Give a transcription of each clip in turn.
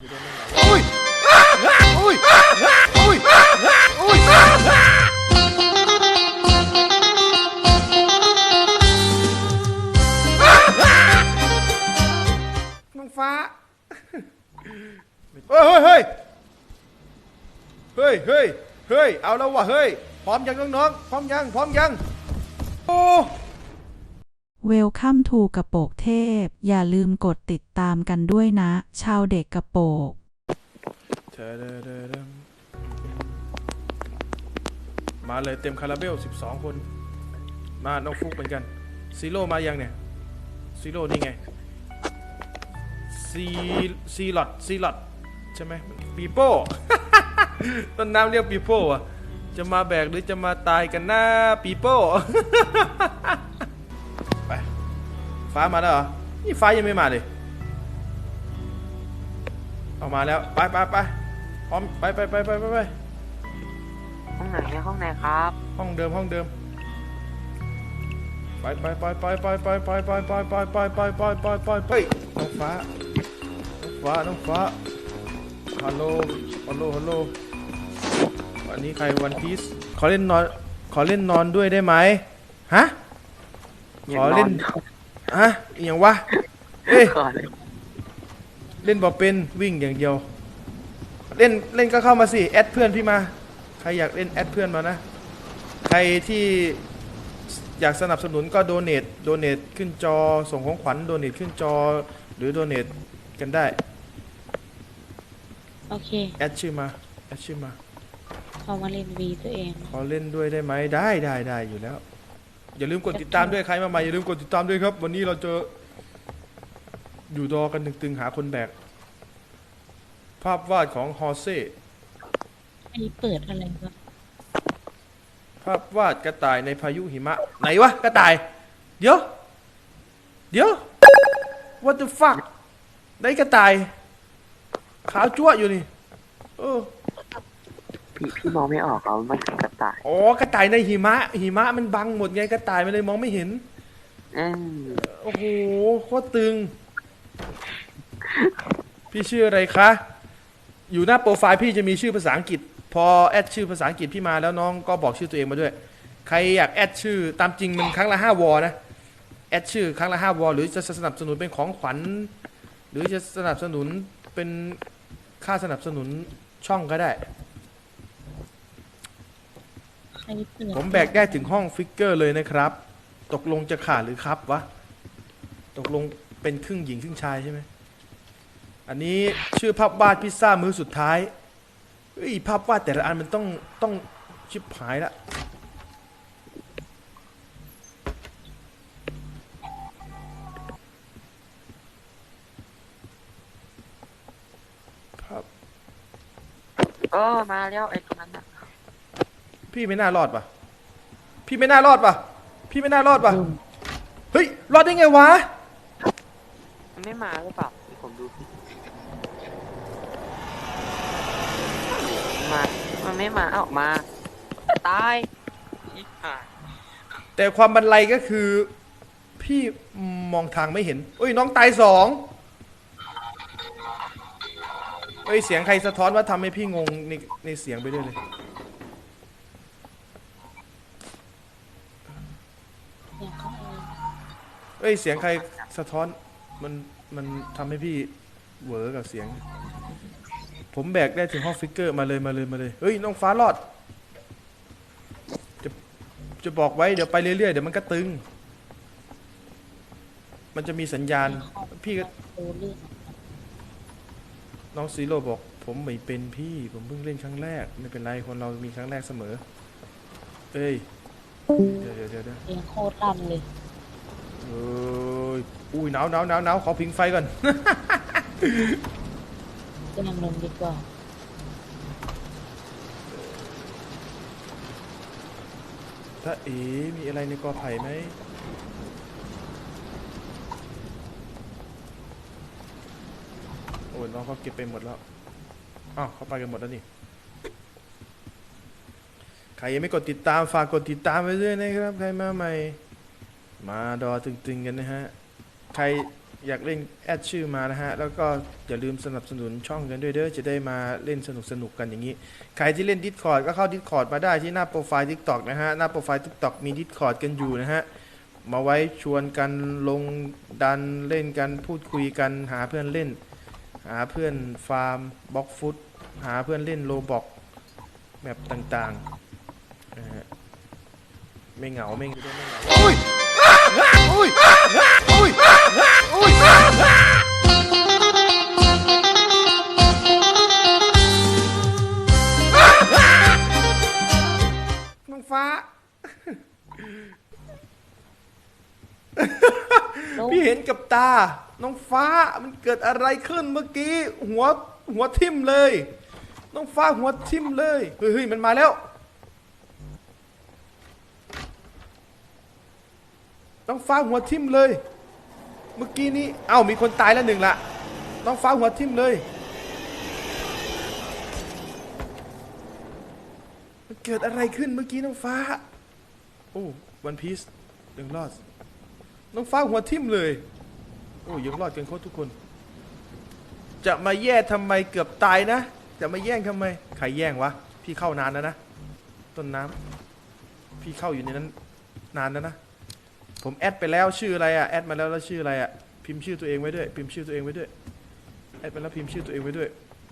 อุ้ยอุ้ยอุ้ยอุ้ยน้องฟ้าเฮ้ยเฮ้ยเฮ้ยเฮ้ยเฮ้ยเอาแล้ววะเฮ้ยพร้อมยังน้องๆพร้อมยังพร้อมยังโอ้ เวลคัมทูกระโปกเทพ อย่าลืมกดติดตามกันด้วยนะ ชาวเด็กกระโปก มาเลยเต็มคาราเบล 12 คน มาน้องฟุกเหมือนกันซีโร่มายังเนี่ยซีโร่นี่ไงซีซีลอดซีลอดใช่ไหมปีโป้ต้นน้ำเรียกปีโป้อะจะมาแบกหรือจะมาตายกันหน้าปีโป้ ฟ้ามาแล้วเหรอ นี่ฟ้ายังไม่มาเลยออกมาแล้ว ไปไปไปพร้อมไปไปไปไปไปไปห้องไหนเนี่ยห้องไหนครับ ห้องเดิมห้องเดิม ไปไปไปไปไปไปไปไปไปไปไปไปไปไปไปไปน้องฟ้า น้องฟ้า น้องฟ้า ฮัลโหล ฮัลโหล ฮัลโหล วันนี้ใครวันพีซขอเล่นนอน ขอเล่นนอนด้วยได้ไหมฮะ ขอเล่น ฮะอหย่างวะเอ้ยก่อนเลยเล่นบอเป็นวิ่งอย่างเดียว เล่นเล่นก็เข้ามาสิแอดเพื่อนพี่มา ใครอยากเล่นแอดเพื่อนมานะ ใครที่อยากสนับสนุนก็โดเน a โดเน a ขึ้นจอส่งของขวัญโดเน a ขึ้นจอ หรือโดเน a กันได้ โอเค แอดชื่อมาแอดชื่อมา เขามาเล่นวีตัวเอง ขอเล่นด้วยได้ไหมได้ได้ได้อยู่แล้ว อย่าลืมกดติดตามด้วยใครมาใหม่อย่าลืมกดติดตามด้วยครับ วันนี้เราจะอยู่ดอกันตึงๆหาคนแบก ภาพวาดของฮอเซ่อันนี้เปิดอะไรวะภาพวาดกระต่ายในพายุหิมะ ไหนวะกระต่าย เดี๋ยว เดี๋ยว what the fuck ได้กระต่าย ขาวจั่วะอยู่นี่เออ พี่พี่มองไม่ออกเหรอมันคือกระต่าย อ๋อกระต่ายในหิมะ หิมะมันบังหมดไงกระต่ายมันเลยมองไม่เห็น อืมโอ้โหโคตรตึง พี่ชื่ออะไรคะ อยู่หน้าโปรไฟล์พี่จะมีชื่อภาษาอังกฤษ พอแอดชื่อภาษาอังกฤษพี่มาแล้วน้องก็บอกชื่อตัวเองมาด้วย ใครอยากแอดชื่อตามจริงมันครั้งละ5วอนะ แอดชื่อครั้งละ5วอหรือจะสนับสนุนเป็นของขวัญ หรือจะสนับสนุนเป็นค่าสนับสนุนช่องก็ได้ ใครเปิดผมแบกได้ถึงห้องฟิกเกอร์เลยนะครับ ตกลงจะขาดหรือครับวะ ตกลงเป็นครึ่งหญิงครึ่งชายใช่ไหม อันนี้ชื่อภาพวาดพิซซ่ามื้อสุดท้าย เฮ้ยภาพวาดแต่ละอันมันต้องต้องชิบหายละภาพเออมาแล้วไอ้ตรงนั้นอะ พี่ไม่น่ารอดปะพี่ไม่น่ารอดปะพี่ไม่น่ารอดปะเฮ้ย รอดได้ไงวะ มันไม่มาหรือเปล่าเดี๋ยวผมดูสิมา มันไม่มาเอ้ามา ตายชิบหายแต่ความบันไลก็คือ พี่มองทางไม่เห็นเอ้ยน้องตายสองเอ้ยเสียงใครสะท้อนว่าทำให้พี่งงในในเสียงไปด้วยเลย เนี่ยเขาเอาเอ้ยเสียงใครสะท้อนมันมันทำให้พี่เหวอกับเสียง ผมแบกได้ถึงห้องฟิกเกอร์มาเลยมาเลยมาเลยเฮ้ยน้องฟ้ารอด จะจะบอกไว้เดี๋ยวไปเรื่อยๆเดี๋ยวมันก็ตึง มันจะมีสัญญาณ พี่ก็โอเรื่องน้องซีโร่บอก ผมไม่เป็นพี่ ผมเพิ่งเล่นครั้งแรก ไม่เป็นไรคนเรามีครั้งแรกเสมอ เอ้ย เดี๋ยวเดี๋ยวเดี๋ยวเดี๋ยวเสียงโคตรลั่นเลย เอ้ยอุ้ยหนาวหนาวหนาวหนาวขอพิงไฟก่อน จะนั่งลงดีกว่า ถ้าเอ๋มีอะไรในกอไผ่ไหมโอ้ยน้องเขาเก็บไปหมดแล้ว อ้าวเขาไปกันหมดแล้วนี่ ใครยังไม่กดติดตามฝากกดติดตามไว้ด้วยนะครับ ใครมาใหม่ มาดอตึงๆกันนะฮะ ใครอยากเล่นแอดชื่อมานะฮะ แล้วก็อย่าลืมสนับสนุนช่องกันด้วยเด้อ จะได้มาเล่นสนุกสนุกๆกันอย่างนี้ ใครที่เล่น Discord ก็เข้า Discord มาได้ที่หน้าโปรไฟล์ TikTok นะฮะ หน้าโปรไฟล์ TikTok มี Discord กันอยู่นะฮะ มาไว้ชวนกันลงดันเล่นกันพูดคุยกันหาเพื่อนเล่น หาเพื่อนฟาร์มบล็อกฟุตหาเพื่อนเล่นโลบอกแบบต่างๆ ไม่เหงาไม่เหงาอุ้ยอุ้ยอุ้ยอุ้ยน้องฟ้า พี่เห็นกับตา น้องฟ้ามันเกิดอะไรขึ้นเมื่อกี้ หัวหัวทิ่มเลย น้องฟ้าหัวทิ่มเลย เฮ้ยมันมาแล้ว น้องฟ้าหัวทิ่มเลย เมื่อกี้นี้ เอ้ามีคนตายแล้วหนึ่งละ น้องฟ้าหัวทิ่มเลย มันเกิดอะไรขึ้นเมื่อกี้น้องฟ้า โอ้วันพีซยังรอด น้องฟ้าหัวทิ่มเลย โอ้ยังรอดกันคตรทุกคน จะมาแย่ทำไมเกือบตายนะ จะมาแย่งทำไม ใครแย่งวะ พี่เข้านานแล้วนะ ต้นน้ำพี่เข้าอยู่ในนั้นนานแล้วนะ ผมแอดไปแล้วชื่ออะไรอะแอดมาแล้วแล้วชื่ออะไรอะพิมพ์ชื่อตัวเองไว้ด้วย พิมพ์ชื่อตัวเองไว้ด้วยแอดไปแล้วพิมพ์ชื่อตัวเองไว้ด้วย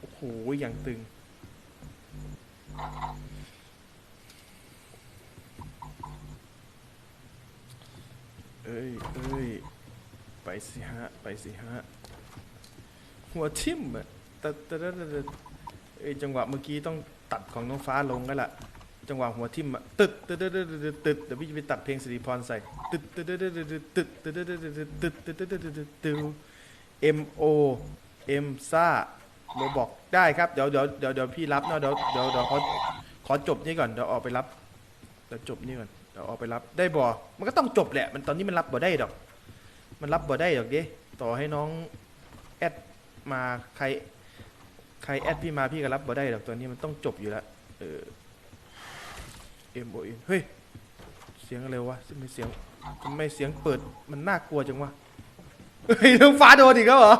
โอ้โหอย่างตึงเอ้ยเอ้ยไปสิฮะไปสิฮะหัวทิ่มอะแต่แต่แต่แต่เอ้ยจังหวะเมื่อกี้ต้องตัดของน้องฟ้าลงก็ละ จังหวะหัวทิ่มอะตึดตึดตึดตึดตึดตึดเดี๋ยวพี่จะไปตัดเพลงสิริพรใส่ตึดตึดตึดตึดตึดตึดตึดตึดตึดตึดตึดตึดตึดตึดตึดตึด M O M ซ่าโรบอกได้ครับเดี๋ยวเดี๋ยวเดี๋ยวเดี๋ยวพี่รับเนาะเดี๋ยวเดี๋ยวเดี๋ยวขอขอจบนี่ก่อนเดี๋ยวออกไปรับเดี๋ยวจบนี่ก่อนเดี๋ยวออกไปรับได้บ่มันก็ต้องจบแหละ มันตอนนี้มันรับบ่ได้ดอก มันรับบ่ได้ดอกเด้ต่อให้น้องแอดมาใคร ใครแอดพี่มาพี่ก็รับบ่ได้ดอกตอนนี้มันต้องจบอยู่แล้วเออ M O N เฮ้ย เสียงอะไรวะทำไมเสียงทำไมเสียงเปิดมันน่ากลัวจังวะ เฮ้ยน้องฟ้าโดนอีกแล้วเหรอ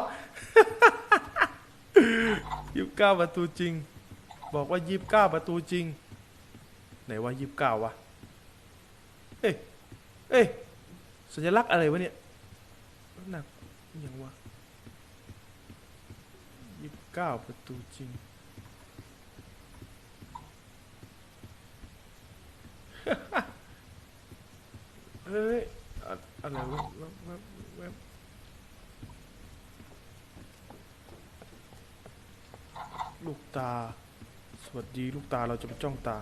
ยี่สิบเก้าประตูจริง บอกว่ายี่สิบเก้าประตูจริง ไหนว่ายี่สิบเก้าวะ เอ้ย เอ้ย สัญลักษณ์อะไรวะเนี่ยหนักอหย่างวะยี่สิบเก้าประตูจริง เฮ้ยอะอะไรวะแว๊บแว๊บแว๊บลูกตา สวัสดีลูกตาเราจะไปจ้องตา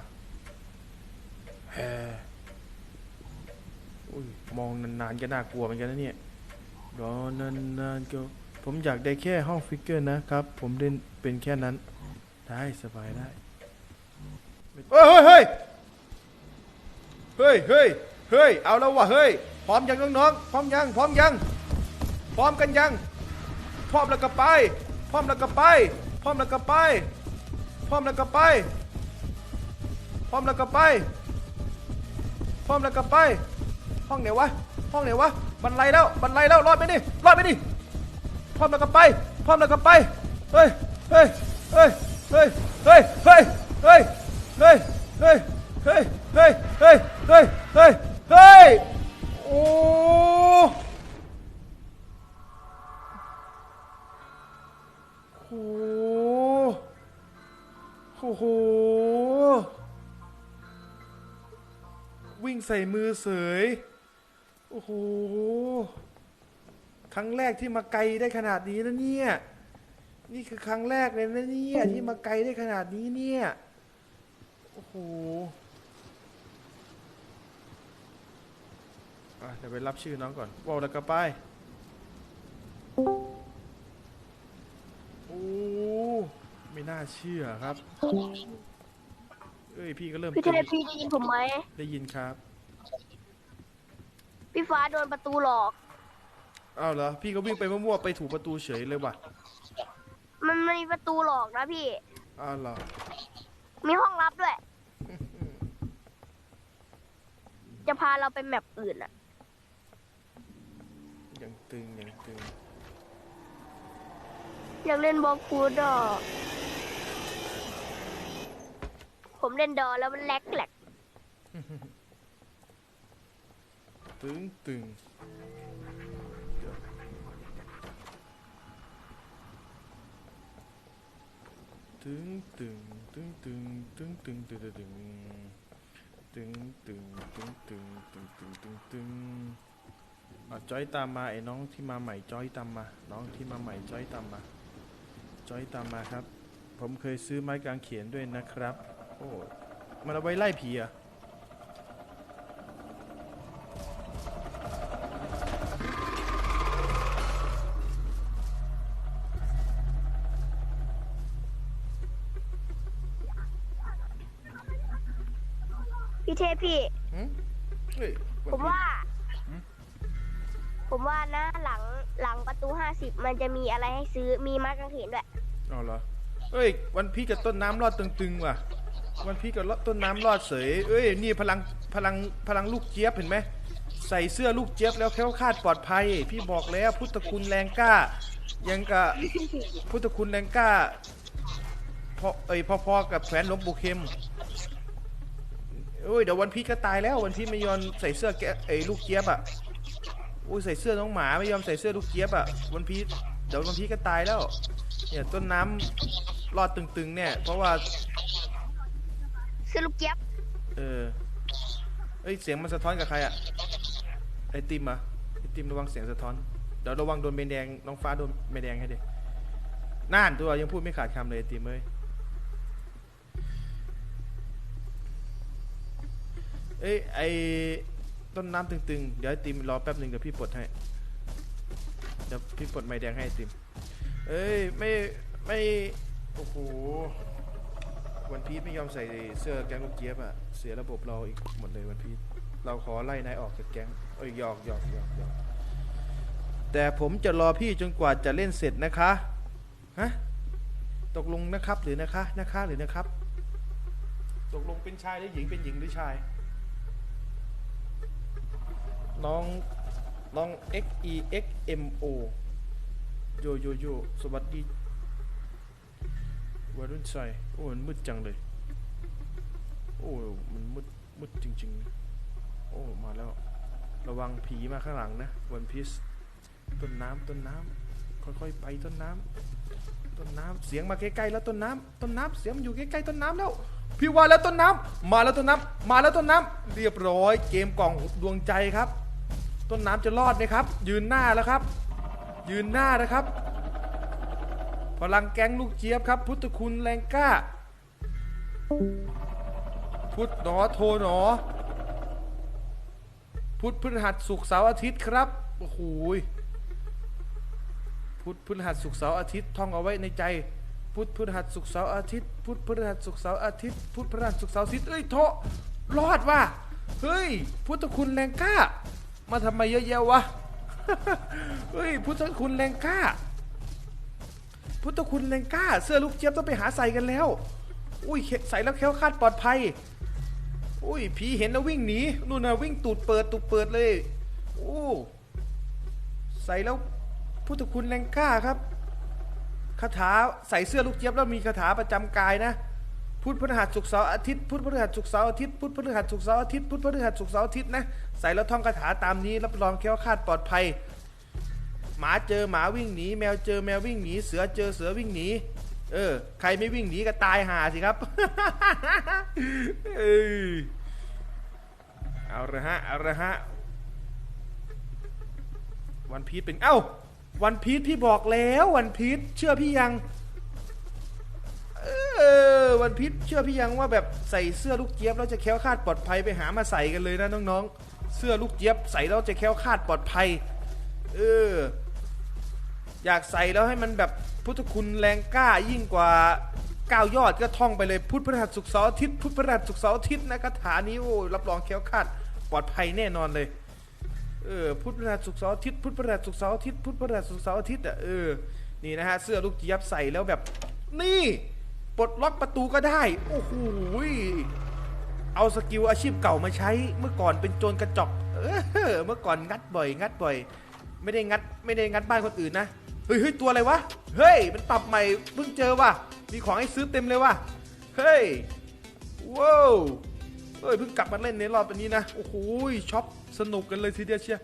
แฮอุ้ยมองนานๆก็น่ากลัวเหมือนกันนะเนี่ยรอนานๆก็ผมอยากได้แค่ห้องฟิกเกอร์นะครับ ผมเล่นเป็นแค่นั้น ได้สบายได้เฮ้ยเฮ้ย เฮ้ยเฮ้ยเฮ้ยเอาแล้ววะเฮ้ยพร้อมยังน้องๆพร้อมยังพร้อมยังพร้อมกันยังพร้อมแล้วก็ไปพร้อมแล้วก็ไปพร้อมแล้วก็ไปพร้อมแล้วก็ไปพร้อมแล้วก็ไปพร้อมแล้วก็ไป ห้องไหนวะห้องไหนวะบันไลแล้วบันไลแล้วรอดไปดิรอดไปดิพร้อมแล้วก็ไปพร้อมแล้วก็ไปเฮ้ยเฮ้ยเฮ้ยเฮ้ยเฮ้ยเฮ้ยเฮ้ยเฮ้ยเฮ้ย ฮ้ยเฮ้ยเฮ้ยเฮ้ยเฮ้ยเฮ้โอ้โอ้โหโอ้โหวิ่งใส่มือเสยโอ้โหครั้งแรกที่มาไกลได้ขนาดนี้นะเนี่ยนี่คือครั้งแรกเลยนะเนี่ยที่มาไกลได้ขนาดนี้เนี่ยโอ้โห อะเดี๋ยวไปรับชื่อน้องก่อนว่าวแล้วก็ไปโอ้ไม่น่าเชื่อครับ เอ้ยพี่ก็เริ่มพี่เทพพี่ได้ยินผมไหม ได้ยินครับ พี่ฟ้าโดนประตูหลอก อ้าวเหรอ พี่ก็วิ่งไปมั่วๆไปถูประตูเฉยเลยว่ะมันมีประตูหลอกนะพี่ อ้าวเหรอ มีห้องลับด้วย จะพาเราไปแมปอื่นอะ ยังตึงยังตึงอยากเล่นบอลคูดอะผมเล่นดอแล้วมันแลกแหลกตึงตึงเดี๋ยวตึงตึงตึงตึงตึงตึงตึงตึงตึงตึงตึงตึงตึงตึงตึง ตึงอะจอยตามมาไอ้น้องที่มาใหม่จอยตามมา น้องที่มาใหม่จอยตามมาจอยตามมาครับ ผมเคยซื้อไม้กางเขนด้วยนะครับ โอ้มันเอาไว้ไล่ผีเหรอะพี่เทพพี่หืมเฮ้ยผมว่าหืม ผมว่านะหลังหลังประตูห้าสิบมันจะมีอะไรให้ซื้อมีไม้กางเขนด้วยเอาเหรอเอ้ย วันพี่กับต้นน้ำรอดตึงๆว่ะ วันพี่กับต้นน้ำรอดเสยเอ้ยนี่พลังพลังพลังลูกเจี๊ยบเห็นไหมใส่เสื้อลูกเจี๊ยบแล้วแคล้วคลาดปลอดภัย พี่บอกแล้วพุทธคุณแรงกล้า ยังกะพุทธคุณแรงกล้าพอเอ้ยพอๆกับแขวนหลวงปู่เข็มโอ้ยเดี๋ยววันพี่ก็ตายแล้ววันพี่ไม่ยอมใส่เสื้อแกไอ้ลูกเจี๊ยบอะ อุ้ยใส่เสื้อน้องหมาไม่ยอมใส่เสื้อลูกเจี๊ยบอะวันพี่เดี๋ยววันพี่ก็ตายแล้วเนี่ยต้นน้ำรอดตึงๆเนี่ยเพราะว่าซื้อลูกเจี๊ยบเออเอ้ยเสียงมันสะท้อนกับใครอะไอติมอะไอติมระวังเสียงสะท้อน เดี๋ยวระวังโดนใบแดงน้องฟ้าโดนใบแดงให้ดิน่านตัวยังพูดไม่ขาดคำเลยไอติมเอ้ยเอ้ยไอ ต้นน้ำตึงๆ เดี๋ยวไอติมรอแป๊บหนึ่งเดี๋ยวพี่ปลดให้ เดี๋ยวพี่ปลดใบแดงให้ไอติม เอ้ยไม่ไม่ โอ้โห วันพีชไม่ยอมใส่เสื้อแก๊งลูกเจี๊ยบอะเสียระบบเราอีกหมดเลยวันพีชเราขอไล่นายออกจากแก๊งเอ้ยหยอกหยอกหยอกหยอกแต่ผมจะรอพี่จนกว่าจะเล่นเสร็จนะคะ ฮะ ตกลงนะครับหรือนะคะ นะคะหรือนะครับ ตกลงเป็นชายหรือหญิงเป็นหญิงหรือชาย น้องน้อง x e x m o โยโยโยสวัสดีวัยรุ่นใส่โอ้มันมืดจังเลย โอ้มันมืดมืดจริงๆ โอ้มาแล้ว ระวังผีมาข้างหลังนะวันพีซต้นน้ำต้นน้ำค่อยๆไปต้นน้ำต้นน้ำเสียงมาใกล้ๆแล้วต้นน้ำต้นน้ำเสียงอยู่ใกล้ๆต้นน้ำแล้วพี่ว่าแล้วต้นน้ำมาแล้วต้นน้ำมาแล้วต้นน้ำเรียบร้อย เกมกล่องดวงใจครับ ต้นน้ำจะรอดไหมครับ ยืนหน้าแล้วครับ ยืนหน้านะครับพลังแก๊งลูกเจี๊ยบครับ พุทธคุณแรงกล้า พุทธหนอโทหนอ พุทธพฤหัสศุกเสาร์อาทิตย์ครับโอ้โหยพุทธพฤหัสศุกเสาร์อาทิตย์ท่องเอาไว้ในใจ พุทธพฤหัสศุกเสาร์อาทิตย์พุทธพฤหัสศุกเสาร์อาทิตย์พุทธพฤหัสศุกเสาร์อาทิตย์เอ้ยโทรอดว่ะเฮ้ยพุทธคุณแรงกล้า มาทำไมเยอะแยะวะ เฮ้ยพุทธคุณแรงกล้า พุทธคุณแรงกล้า เสื้อลูกเจี๊ยบต้องไปหาใส่กันแล้ว อุ้ยใส่แล้วแคล้วคลาดปลอดภัย อุ้ยผีเห็นแล้ววิ่งหนีนู่นนะวิ่งตูดเปิดตูดเปิดเลยโอ้ใส่แล้วพุทธคุณแรงกล้าครับคาถาใส่เสื้อลูกเจี๊ยบแล้วมีคาถาประจำกายนะ พุธพฤหัสศุกร์เสาร์อาทิตย์พุธพฤหัสศุกร์เสาร์อาทิตย์พุธพฤหัสศุกร์เสาร์อาทิตย์พุธพฤหัสศุกร์เสาร์อาทิตย์นะใส่แล้วท่องคาถาตามนี้รับรองแค้วคาดปลอดภัย หมาเจอหมาวิ่งหนีแมวเจอแมววิ่งหนีเสือเจอเสือวิ่งหนีเออ ใครไม่วิ่งหนีก็ตายหาสิครับเอาละฮะเอาละฮะวันพีชเป็นเอ้าวันพีชพี่บอกแล้ววันพีชเชื่อพี่ยัง วันพีชเชื่อพี่ยังว่าแบบใส่เสื้อลูกเจี๊ยบแล้วจะแคล้วคลาดปลอดภัยไปหามาใส่กันเลยนะน้องๆ เสื้อลูกเจี๊ยบใส่แล้วจะแคล้วคลาดปลอดภัย เออ อยากใส่แล้วให้มันแบบพุทธคุณแรงกล้ายิ่งกว่าก้าวยอดก็ท่องไปเลยพุทธพฤหัสศุกร์เสาร์อาทิตย์พุทธพฤหัสศุกร์เสาร์อาทิตย์นะคาถานี้โอ้รับรองแคล้วคลาดปลอดภัยแน่นอนเลย เออพุทธพฤหัสศุกร์เสาร์อาทิตย์พุทธพฤหัสศุกร์เสาร์อาทิตย์พุทธพฤหัสศุกร์เสาร์อาทิตย์อะเออนี่นะฮะเสื้อลูกเจี๊ยบใส่แล้วแบบนี่ ปลดล็อกประตูก็ได้ โอ้โหเอาสกิลอาชีพเก่ามาใช้ เมื่อก่อนเป็นโจรกระจอกเออเมื่อก่อนงัดบ่อย งัดบ่อย ไม่ได้งัดไม่ได้งัดบ้านคนอื่นนะเฮ้ยตัวอะไรวะเฮ้ยมันปรับใหม่เพิ่งเจอว่ะมีของให้ซื้อเต็มเลยว่ะเฮ้ยว้าวเฮ้ยเพิ่งกลับมาเล่นในรอบนี้นะโอ้โหช็อปสนุกกันเลยทีเดียวเชียร์